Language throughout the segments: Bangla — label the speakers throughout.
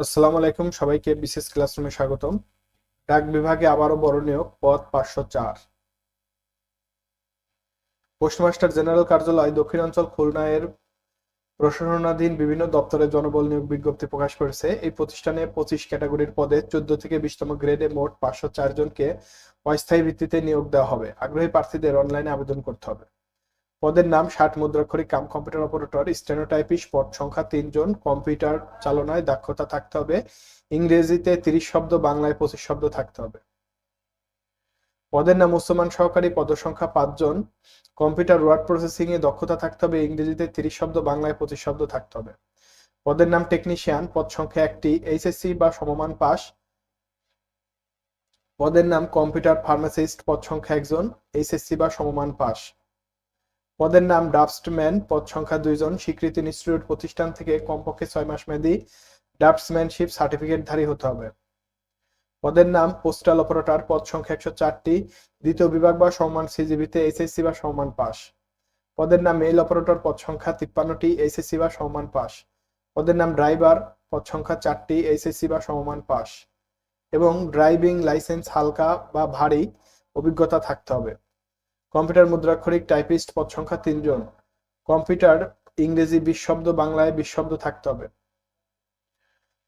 Speaker 1: আসসালামু আলাইকুম, সবাইকে বিশেষ ক্লাসরুমে স্বাগতম। ডাক বিভাগে আবারও বড় নিয়োগ পদ পাঁচশো চার। পোস্টমাস্টার জেনারেল কার্যালয় দক্ষিণাঞ্চল খুলনা এর প্রশাসনাধীন বিভিন্ন দপ্তরে জনবল নিয়োগ বিজ্ঞপ্তি প্রকাশ করেছে। এই প্রতিষ্ঠানে পঁচিশ ক্যাটাগরির পদে চোদ্দ থেকে বিশতম গ্রেডে মোট পাঁচশো চার জনকে অস্থায়ী ভিত্তিতে নিয়োগ দেওয়া হবে। আগ্রহী প্রার্থীদের অনলাইনে আবেদন করতে হবে। পদের নাম ষাট মুদ্রাক্ষরিক কাম কম্পিউটার অপারেটর। স্টেনোটাইপিস্ট পদ সংখ্যা তিনজন। কম্পিউটার চালনায় দক্ষতা থাকতে হবে। ইংরেজিতে তিরিশ শব্দ, বাংলায় পঁচিশ শব্দ থাকতে হবে। পদের নাম উচ্চমান সহকারী পদসংখ্যা পাঁচজন। কম্পিউটার ওয়ার্ড প্রসেসিং এ দক্ষতা থাকতে হবে। ইংরেজিতে তিরিশ শব্দ, বাংলায় পঁচিশ শব্দ থাকতে হবে। পদের নাম টেকনিশিয়ান। পদ সংখ্যা একটি, এইচএসসি বা সমমান পাস। পদের নাম কম্পিউটার ফার্মাসিস্ট। পদ সংখ্যা একজন, এইচএসসি বা সমমান পাস। পদের নাম ড্রাফটসম্যান, পদ সংখ্যা দুইজন, স্বীকৃতি ইনস্টিটিউট প্রতিষ্ঠান থেকে কমপক্ষে ছয় মাস মেয়াদী ড্রাফটসম্যানশিপ সার্টিফিকেটধারী হতে হবে। পদের নাম পোস্টাল অপারেটর, পদ সংখ্যা একশো চারটি, দ্বিতীয় বিভাগ বা সমান সিজিবিতে এইচএসসি বা সমান পাস। পদের নাম মেইল অপারেটর, পদ সংখ্যা তিপ্পান্নটি, এইচএসসি বা সমান পাস। পদের নাম ড্রাইভার, পদ সংখ্যা চারটি, এইচএসসি বা সমমান পাস। এবং ড্রাইভিং লাইসেন্স হালকা বা ভারী অভিজ্ঞতা থাকতে হবে। কম্পিউটার মুদ্রাক্ষরিক টাইপিস্ট পদ সংখ্যা তিনজন। কম্পিউটার, ইংরেজি বিশ শব্দ বাংলায় বিশ শব্দ থাকতে হবে।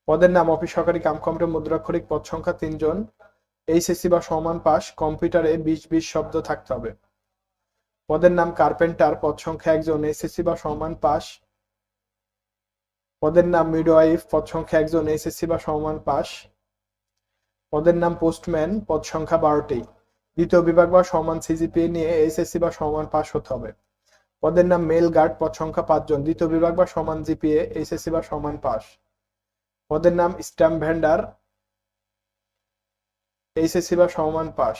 Speaker 1: পদের নাম অফিস সহকারী কাম কম্পিউটার মুদ্রাক্ষরিক পদ সংখ্যা তিনজন। এইচএসসি বা সমান পাস, কম্পিউটারে বিশ বিশ শব্দ থাকতে হবে। পদের নাম কার্পেন্টার, পদ সংখ্যা একজন। এসএসসি বা সমান পাস, পদের নাম মিডওয়াইফ, পদ সংখ্যা একজন। এসএসসি বা সমান পাস, পদের নাম পোস্টম্যান, পদ সংখ্যা বারোটি। দ্বিতীয় বিভাগ বা সমান সিজিপিএ নিয়ে এইচএসসি বা সমান পাস হতে হবে। পদের নাম মেল, গার্ড, পদ সংখ্যা পাঁচজন। দ্বিতীয় বিভাগ বা সমান জিপিএ এইচএসসি বা সমান পাস। পদের নাম স্ট্যাম্প ভেন্ডার এইচএসসি বা সমান পাস।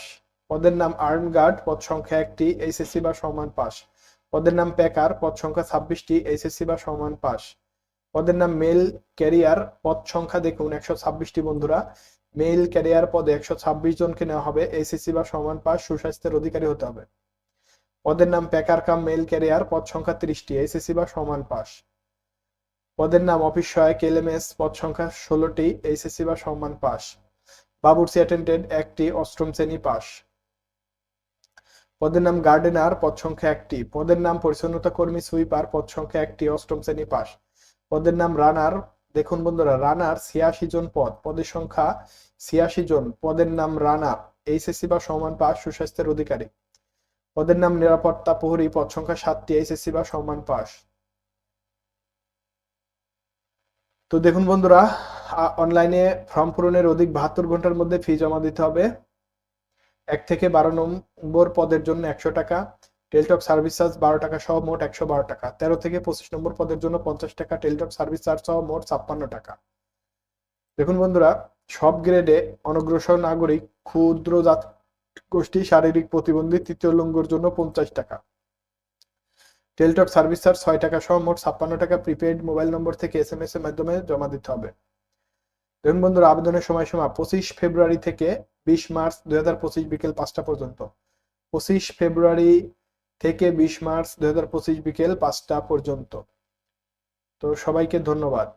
Speaker 1: পদের নাম আর্ম গার্ড, পদ সংখ্যা একটি এইচএসসি বা সমান পাস। পদের নাম প্যাকার, পদ সংখ্যা ছাব্বিশটি এইচএসসি বা সমান পাস। পদের নাম মেল ক্যারিয়ার, পদ সংখ্যা দেখুন, একশো ছাব্বিশটি বন্ধুরা। মেইল ক্যারিয়ার পদে একশো ছাব্বিশ জনকে নেওয়া হবে এসএসসি বা সমান পাস, সুস্বাস্থ্যের অধিকারী হতে হবে। পদের নাম প্যাকার কাম মেইল ক্যারিয়ার পদ সংখ্যা ত্রিশটি এসএসসি বা সমান পাস। পদের নাম অফিস সহায়ক এলএমএস পদ সংখ্যা ষোলোটি এইচএসসি বা সমান পাস। বাবুর্চি অ্যাটেন্ডেন্ট একটি, অষ্টম শ্রেণি পাস। পদের নাম গার্ডেনার পদ সংখ্যা একটি। পদের নাম পরিচ্ছন্নতা কর্মী সুইপার পদ সংখ্যা একটি, অষ্টম শ্রেণি পাস। পদের নাম রানার দেখুন বন্ধুরা রানার ছিয়াশি জন পদ, পদের সংখ্যা ছিয়াশি জন, পদের নাম রানার এইচএসসি বা সমান পাস সুস্বাস্থ্যের অধিকারী। পদের নাম নিরাপত্তা প্রহরী, পদ সংখ্যা সাতটি এইচএসসি বা সমান পাস তো দেখুন বন্ধুরা অনলাইনে ফর্ম পূরণের অধিক বাহাত্তর ঘণ্টার মধ্যে ফি জমা দিতে হবে। এক থেকে বারো নম্বর পদের জন্য একশো টাকা। টেলটক সার্ভিস চার্জ বারো টাকা সহ মোট একশো বারো টাকা। তেরো থেকে পঁচিশ নম্বর পদের জন্য পঞ্চাশ টাকা টেলটক সার্ভিস চার্জ সহ মোট ছাপ্পান্ন টাকা। দেখুন বন্ধুরা, সব গ্রেডে অনগ্রসর নাগরিক ক্ষুদ্র জাত গোষ্ঠী শারীরিক প্রতিবন্ধী তৃতীয় লঙ্গর জন্য পঞ্চাশ টাকা। টেলটক সার্ভিস চার্জ ছয় টাকা সহ মোট ছাপ্পান্ন টাকা প্রিপেড মোবাইল নম্বর থেকে এস এম এস এর মাধ্যমে জমা দিতে হবে। দেখুন বন্ধুরা, আবেদনের সময়সীমা পঁচিশ ফেব্রুয়ারি থেকে বিশ মার্চ দু হাজার পঁচিশ বিকেল পাঁচটা পর্যন্ত। পঁচিশ ফেব্রুয়ারি থেকে বিশ মার্চ দু হাজার পঁচিশ বিকেল পাঁচটা পর্যন্ত। তো সবাইকে ধন্যবাদ।